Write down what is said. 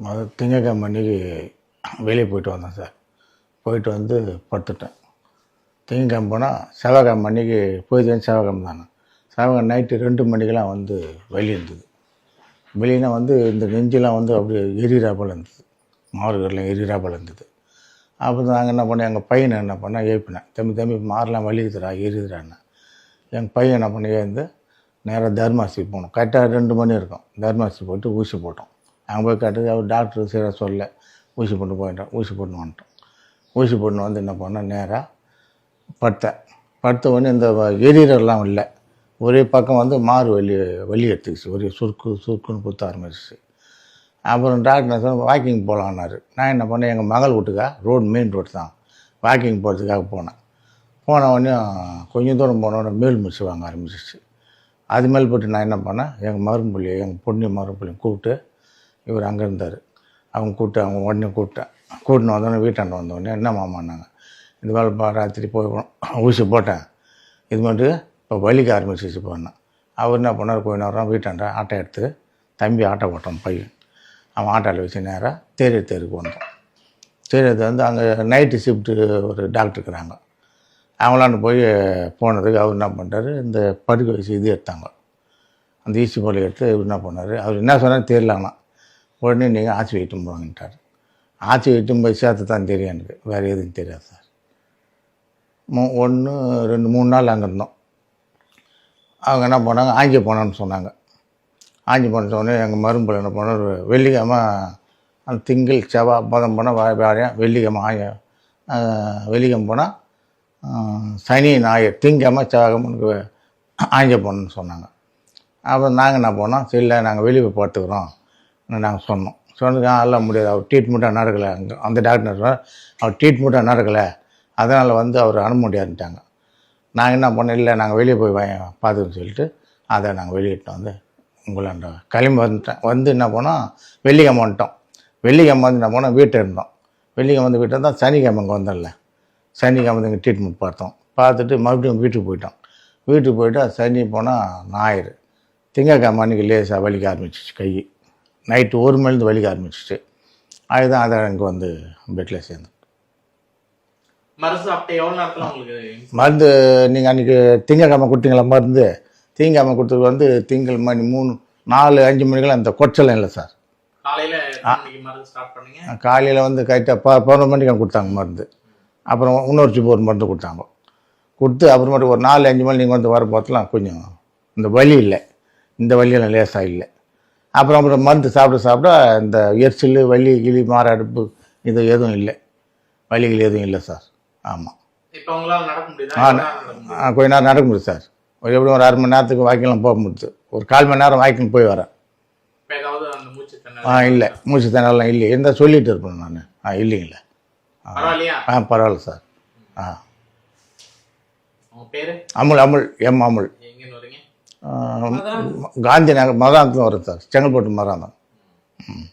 மொதல் திங்கக்கிழமை அன்னைக்கு வெளியே போயிட்டு வந்தேன் சார். போயிட்டு வந்து படுத்துட்டேன். திங்கக்கிழமை போனால் செவ்வாய்க்கிழமை அன்னைக்கு போயிட்டு செவ்வாய்க்கிழமை தானே. செவ்வாய்க்கிழமை நைட்டு ரெண்டு மணிக்கெலாம் வந்து வலி இருந்தது. வெளியினா வந்து இந்த நெஞ்செலாம் வந்து அப்படியே எரியிறா போல் இருந்தது. மாறுகரில் எரியிறா போல் இருந்தது. அப்போ நாங்கள் என்ன பண்ணோம்? எங்கள் பையனை என்ன பண்ணால் ஏப்பினேன். தம்பி தம்பி மாறலாம் வலிக்குதுரா எரியுதுடான்னு எங்கள் பையன் என்ன பண்ணி ஏந்து நேராக தர்மாசி போனோம் கரெக்டாக ரெண்டு மணி இருக்கும். தர்மாசி போட்டு ஊசி போட்டோம். அங்கே போய் கட்டு அவர் டாக்டர் சீராக சொல்ல ஊசி போட்டு போயிட்டோம் ஊசி போட்டு வந்துட்டோம் ஊசி போட்டு வந்து என்ன பண்ணோம் நேராக படுத்தேன் படுத்த உடனே இந்த எரியரெல்லாம் இல்லை. ஒரே பக்கம் வந்து மாறு வலி வலி எடுத்துக்கிச்சு. ஒரே சுருக்கு சுருக்குன்னு குத்த ஆரம்பிச்சிச்சு. அப்புறம் டாக்டர் சொன்ன வாக்கிங் போகலான்னாரு நான் என்ன பண்ணேன் எங்கள் மகள் வீட்டுக்கா ரோடு மெயின் ரோடு தான். வாக்கிங் போகிறதுக்காக போனேன். போன உடனே கொஞ்சம் தூரம் போன உடனே மேல் முடிச்சு வாங்க ஆரம்பிச்சிச்சு. அது மேல் போட்டு நான் என்ன பண்ணேன் எங்கள் மரும்புள்ளி எங்கள் பொண்ணு மரும்புள்ளையும் கூப்பிட்டு இவர் அங்கே இருந்தார். அவங்க கூப்பிட்டு அவங்க உடனே கூப்பிட்டேன் கூட்டின்னு வந்தோடனே வீட்டாண்ட வந்தோடனே என்ன மாமான்னாங்க இந்த வேலை பா ராத்திரி போய் ஊசி போட்டேன். இது மட்டும் இப்போ வலிக்க ஆரம்பிச்சிச்சு போனேன் அவர் என்ன பண்ணார்? கொஞ்ச நேரம் வீட்டாண்ட ஆட்டோ எடுத்து தம்பி ஆட்டோ ஓட்டான் பையன். அவன் ஆட்டோவில் வச்சு நேராக தேரி தேருக்கு வந்தோம் தேரியத்தை வந்து அங்கே நைட்டு ஷிஃப்ட்டு ஒரு டாக்டர் இருக்கிறாங்க. அவங்களாண்டு போய் போனதுக்கு அவர் என்ன பண்ணுறாரு இந்த படுக்க வச்சு இது எடுத்தாங்க. அந்த ஈசி போல எடுத்து இவர் என்ன பண்ணார்? அவர் என்ன சொன்னார்? தெரியலண்ணா. உடனே நீங்கள் ஆட்சி வைட்டும் போங்கன்ட்டார் ஆட்சி வைட்டும் போய் சேர்த்து தான் தெரியும் எனக்கு. வேறு எதுவும் தெரியாது சார். மூ ஒன்று ரெண்டு மூணு நாள் அங்கே இருந்தோம். அவங்க என்ன பண்ணாங்க? ஆஞ்சி போனான்னு சொன்னாங்க. ஆஞ்சி போன சொன்னே எங்கள் மரும்பில் என்ன பண்ணார் வெள்ளிக்கிழமை அந்த திங்கள் செவ்வாய் பதம் போனால் வா வெள்ளிக்கிழமை ஆய வெள்ளிக்கிழமை போனால் சனி ஞாயிறு திங்கிழமை செவ்வாய்க்கு ஆஞ்ச போகணுன்னு சொன்னாங்க. அப்புறம் நாங்கள் என்ன பண்ணோம்? சரி இல்லை நாங்கள் வெளியே போய் பார்த்துக்குறோம். நாங்கள் சொன்னோம். சொன்னதுக்கு எல்லாம் முடியாது. அவர் ட்ரீட்மெண்ட்டாக நடக்கலை. அங்கே அந்த டாக்டர் சொன்னார்? அவர் ட்ரீட்மெண்ட்டாக நடக்கலை. அதனால் வந்து அவர் அனுப்ப முடியாதுட்டாங்க நாங்கள் என்ன பண்ணோம்? இல்லை நாங்கள் வெளியே போய் வாங்க சொல்லிட்டு அதை நாங்கள் வெளியிட்டோம் வந்து உங்களாண்ட கிளம்பி வந்துட்டேன். வந்து என்ன பண்ணோம்? வெள்ளிக்கிழமை வந்துட்டோம். வெள்ளிக்கிழமை வந்து என்ன போனால் வீட்டில் இருந்தோம். வெள்ளிக்கிழமை வந்து வீட்டில் தான் சனிக்கிழமை இங்கே வந்தோம்ல. சனிக்கிழமை வந்து இங்கே ட்ரீட்மெண்ட் பார்த்தோம். பார்த்துட்டு மறுபடியும் வீட்டுக்கு போயிட்டோம். வீட்டுக்கு போயிட்டு சனி போனால் ஞாயிறு. திங்கக்கிழமை அன்றைக்கி லேசாக வலிக்க ஆரம்பிச்சிச்சு கை. நைட்டு ஒரு மணிலேருந்து வலிக்க ஆரம்பிச்சிச்சு. அதுதான் அதை இங்கே வந்து பெட்டில் சேர்ந்தோம் மருந்து நீங்கள் அன்றைக்கி திங்கக்கிழமை கொடுத்தீங்களா மருந்து? திங்கக்கிழமை கொடுத்தது வந்து திங்கள் மணி மூணு நாலு அஞ்சு மணிக்கெல்லாம் அந்த கொச்சலம் இல்லை சார். காலையில வந்து கரெக்டாக ப பதினொரு மணிக்கு கொடுத்தாங்க மருந்து. அப்புறம் இன்னொரு சிப்பு ஒரு மருந்து கொடுத்தாங்க. கொடுத்து அப்புறமேட்டு ஒரு நாலு அஞ்சு மணி நீங்கள் வந்து வர கொஞ்சம் இந்த வலி இல்லை. இந்த வலியெல்லாம் லேசாக இல்லை. அப்புறம் அப்புறம் மருந்து சாப்பிட சாப்பிட இந்த எரிச்சல் வலி கிளி மாரடைப்பு இது எதுவும் இல்லை. வலிகள் எதுவும் இல்லை சார். ஆமாம் ஆ, எவ்வளவு நேரம் நடக்க முடியும்? கொஞ்ச நேரம் நடக்க முடியுது சார். ஒரு எப்படியும் ஒரு அரை மணி நேரத்துக்கு வாக்கிங்லாம் போக முடியுது. ஒரு கால் மணி நேரம் வாக்கிங் போய் வரேன். ஆ இல்லை. மூச்சு திணறலாம் இல்லை. எந்த சொல்லிட்டு இருப்பேன் நான். ஆ இல்லைங்களா ஆ. பரவாயில்ல சார். ஆ. அமுல் அமுல். எம் அமுல். காந்தி நகர் மதாந்தத்தில் வரும் சார் செங்கல்பட்டு மதாந்தம் ம்.